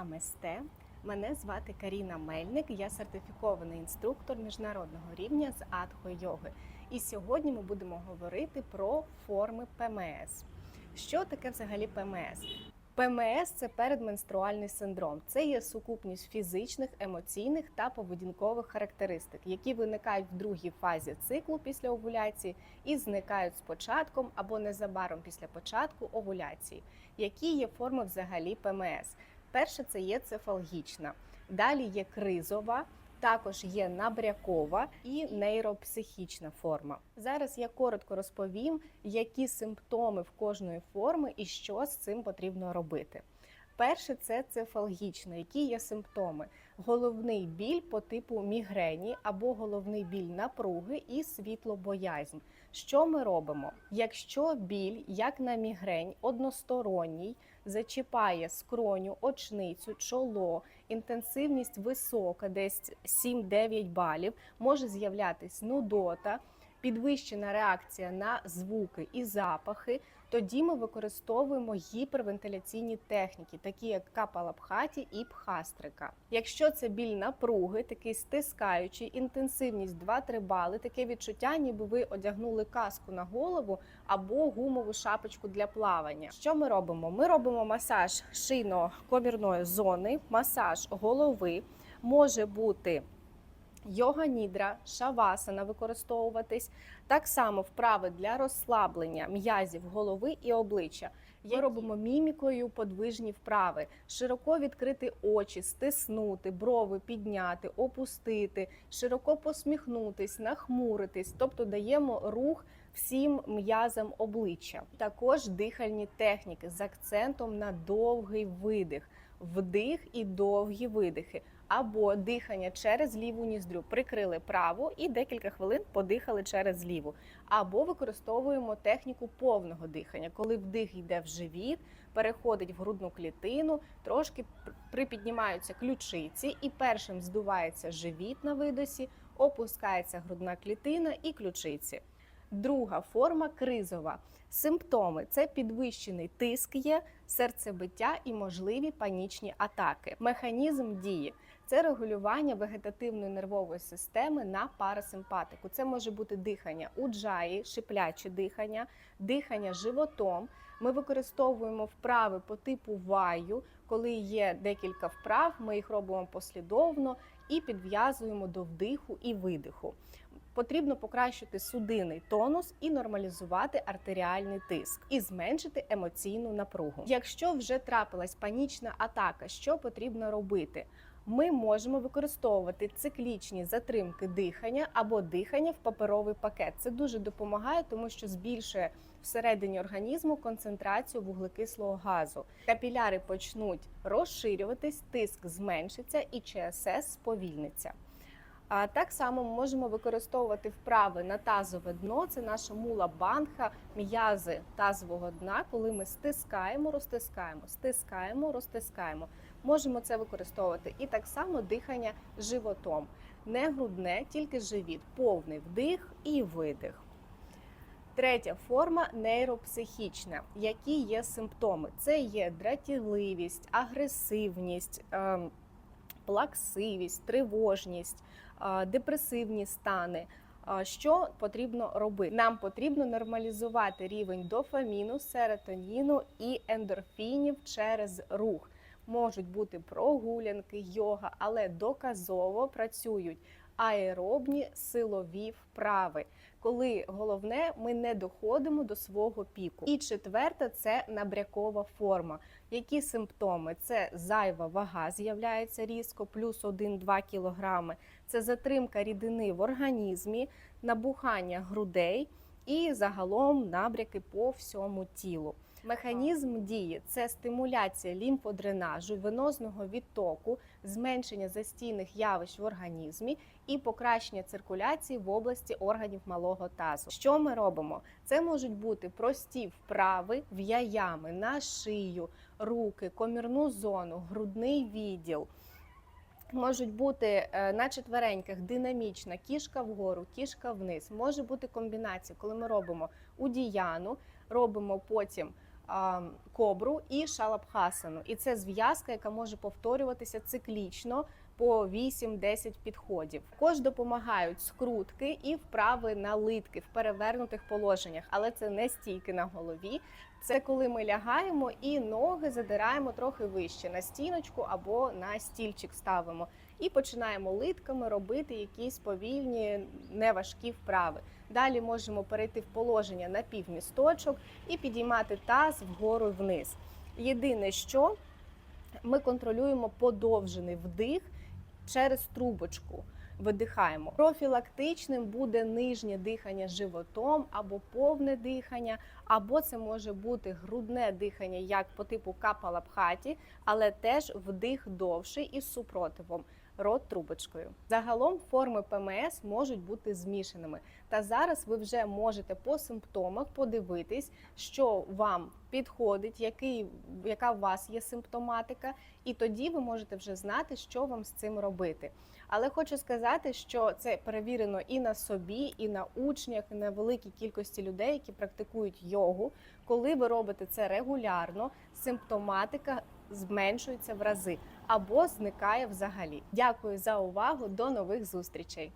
Наместе. Мене звати Каріна Мельник. Я сертифікований інструктор міжнародного рівня з адхо-йоги. І сьогодні ми будемо говорити про форми ПМС. Що таке взагалі ПМС? ПМС це передменструальний синдром. Це є сукупність фізичних, емоційних та поведінкових характеристик, які виникають в другій фазі циклу після овуляції і зникають з початком або незабаром після початку овуляції. Які є форми взагалі ПМС? Перше це є цефалгічна, далі є кризова. Також є набрякова і нейропсихічна форма. Зараз я коротко розповім, які симптоми в кожної форми і що з цим потрібно робити. Перше це цефалгічна, які є симптоми: головний біль по типу мігрені або головний біль напруги і світлобоязнь. Що ми робимо? Якщо біль, як на мігрень, односторонній, зачіпає скроню, очницю, чоло, інтенсивність висока, десь 7-9 балів, може з'являтись нудота, підвищена реакція на звуки і запахи. Тоді ми використовуємо гіпервентиляційні техніки, такі як капалабхаті і пхастрика. Якщо це біль напруги, такий стискаючий, інтенсивність 2-3 бали, таке відчуття, ніби ви одягнули каску на голову або гумову шапочку для плавання. Що ми робимо? Ми робимо масаж шийно-комірної зони, масаж голови, може бути. Йога нідра, шавасана використовуватись, так само вправи для розслаблення м'язів голови і обличчя. Ми робимо мімікою подвижні вправи, широко відкрити очі, стиснути, брови підняти, опустити, широко посміхнутись, нахмуритись, тобто даємо рух всім м'язам обличчя. Також дихальні техніки з акцентом на довгий видих, вдих і довгі видихи. Або дихання через ліву ніздрю прикрили праву і декілька хвилин подихали через ліву. Або використовуємо техніку повного дихання, коли вдих йде в живіт, переходить в грудну клітину, трошки припіднімаються ключиці, і першим здувається живіт на видосі, опускається грудна клітина і ключиці. Друга форма кризова. Симптоми це підвищений тиск є, серцебиття і можливі панічні атаки. Механізм дії це регулювання вегетативної нервової системи на парасимпатику. Це може бути дихання уджаї, шипляче дихання, дихання животом. Ми використовуємо вправи по типу ваю, коли є декілька вправ, ми їх робимо послідовно і підв'язуємо до вдиху і видиху. Потрібно покращити судинний тонус і нормалізувати артеріальний тиск, і зменшити емоційну напругу. Якщо вже трапилась панічна атака, що потрібно робити? Ми можемо використовувати циклічні затримки дихання або дихання в паперовий пакет. Це дуже допомагає, тому що збільшує всередині організму концентрацію вуглекислого газу. Капіляри почнуть розширюватись, тиск зменшиться і ЧСС сповільниться. А так само ми можемо використовувати вправи на тазове дно. Це наша мула банха, м'язи тазового дна, коли ми стискаємо, розтискаємо, стискаємо, розтискаємо. Можемо це використовувати і так само дихання животом. Не грудне, тільки живіт, повний вдих і видих. Третя форма нейропсихічна. Які є симптоми? Це є дратівливість, агресивність, ем, плаксивість, тривожність, депресивні стани. Що потрібно робити? Нам потрібно нормалізувати рівень дофаміну, серотоніну і ендорфінів через рух. Можуть бути прогулянки, йога, але доказово працюють аеробні силові вправи, коли головне ми не доходимо до свого піку. І четверта це набрякова форма. Які симптоми? Це зайва вага з'являється різко, плюс 1-2 кілограми. Це затримка рідини в організмі, набухання грудей і загалом набряки по всьому тілу. Механізм дії це стимуляція лімфодренажу, венозного відтоку, зменшення застійних явищ в організмі і покращення циркуляції в області органів малого тазу. Що ми робимо? Це можуть бути прості вправи, в'яями на шию, руки, комірну зону, грудний відділ. Можуть бути е, на четвереньках динамічна кішка вгору, кішка вниз. Може бути комбінація, коли ми робимо удіяну, робимо потім кобру і шалабхасану. І це зв'язка, яка може повторюватися циклічно по 8-10 підходів. Також допомагають скрутки і вправи на литки в перевернутих положеннях, але це не стійки на голові. Це коли ми лягаємо і ноги задираємо трохи вище на стіночку або на стільчик ставимо. І починаємо литками робити якісь повільні, неважкі вправи. Далі можемо перейти в положення на півмісточок і підіймати таз вгору вниз. Єдине, що ми контролюємо подовжений вдих через трубочку. Видихаємо. Профілактичним буде нижнє дихання животом або повне дихання, або це може бути грудне дихання, як по типу капалабхаті, але теж вдих довший із супротивом. Рот трубочкою. Загалом форми ПМС можуть бути змішаними. Та зараз ви вже можете по симптомах подивитись, що вам підходить, який, яка у вас є симптоматика, і тоді ви можете вже знати, що вам з цим робити. Але хочу сказати, що це перевірено і на собі, і на учнях, і на великій кількості людей, які практикують йогу. Коли ви робите це регулярно, симптоматика зменшується в рази або зникає взагалі. Дякую за увагу. До нових зустрічей.